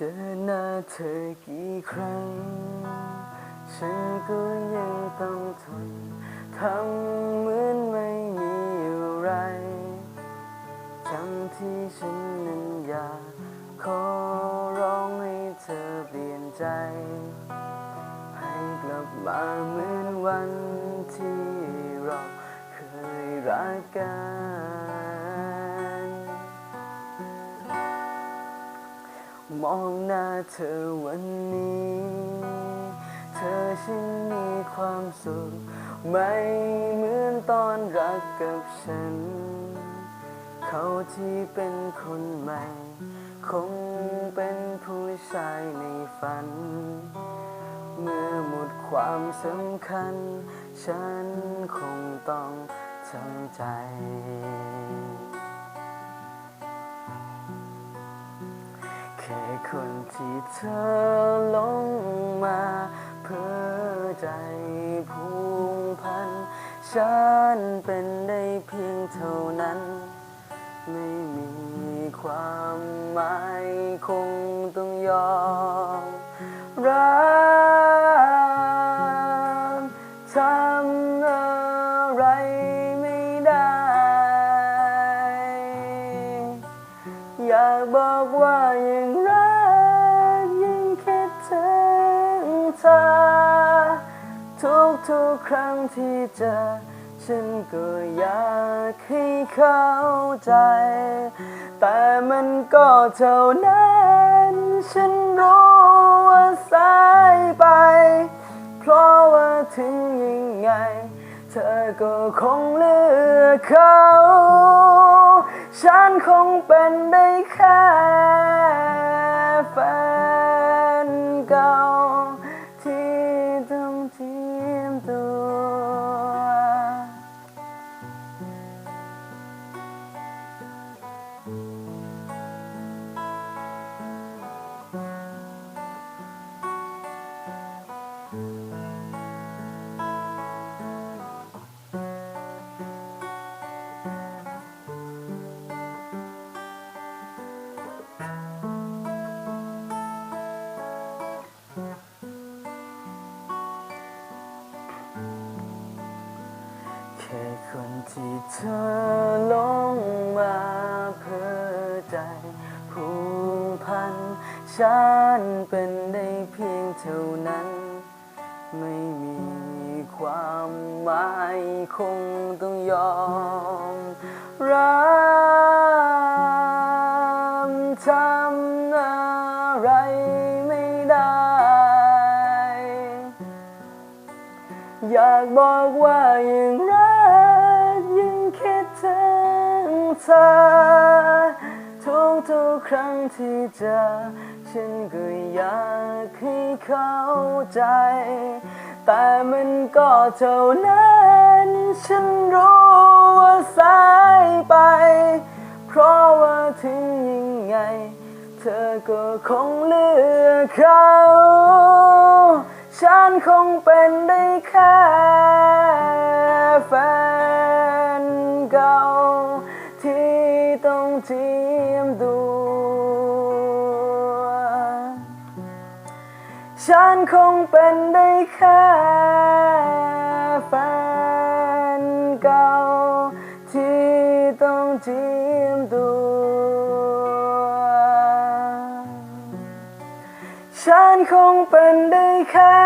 เจอหน้าเธอกี่ครั้ง ฉันก็ยังต้องทนทำเหมือนไม่มีอะไรจำที่ฉันนั้นอยากขอร้องให้เธอเปลี่ยนใจ ให้กลับมาเหมือนวันที่เราเคยรักกัน มองหน้าเธอวันนี้ เธอฉันมีความสุข ไม่เหมือนตอนรักกับฉัน เขาที่เป็นคนใหม่ คงเป็นผู้ชายในฝัน เมื่อหมดความสำคัญ ฉันคงต้องทำใจ ค่คนที่เธอลงมาเพื่อใจผูกพัน ฉันเป็นได้เพียงเท่านั้น ไม่มีความหมายคงต้องยอมรับทำอ ยังรักยังคิดถึงเธอ ทุกทุกครั้งที่เจอ ฉันก็อยากให้เข้าใจ แต่มันก็เท่านั้น ฉันรู้ว่าสายไป เพราะว่าถึงยังไง เธอก็คงเลือกเขา ฉันคงเป็นได้แค่ ที่เธอลงมาเพื่อใจผูกพันฉันเป็นได้เพียงเท่านั้น ไม่มีความหมายคงต้องยอมรับทำอะไรไม่ได้ อยากบอกว่ายังรั เธอ ทุกทุกๆครั้งที่เจอ ฉันก็อยากให้เข้าใจ แต่มันก็เท่านั้น ฉันรู้ว่าสายไป เพราะว่าถึงยังไง เธอก็คงเลือกเขา ฉันคงเป็นได้แค่ เทียมตัวฉันคงเป็นได้แค่แฟนเก่า ที่ต้องเทียมตัวฉันคงเป็นได้แค่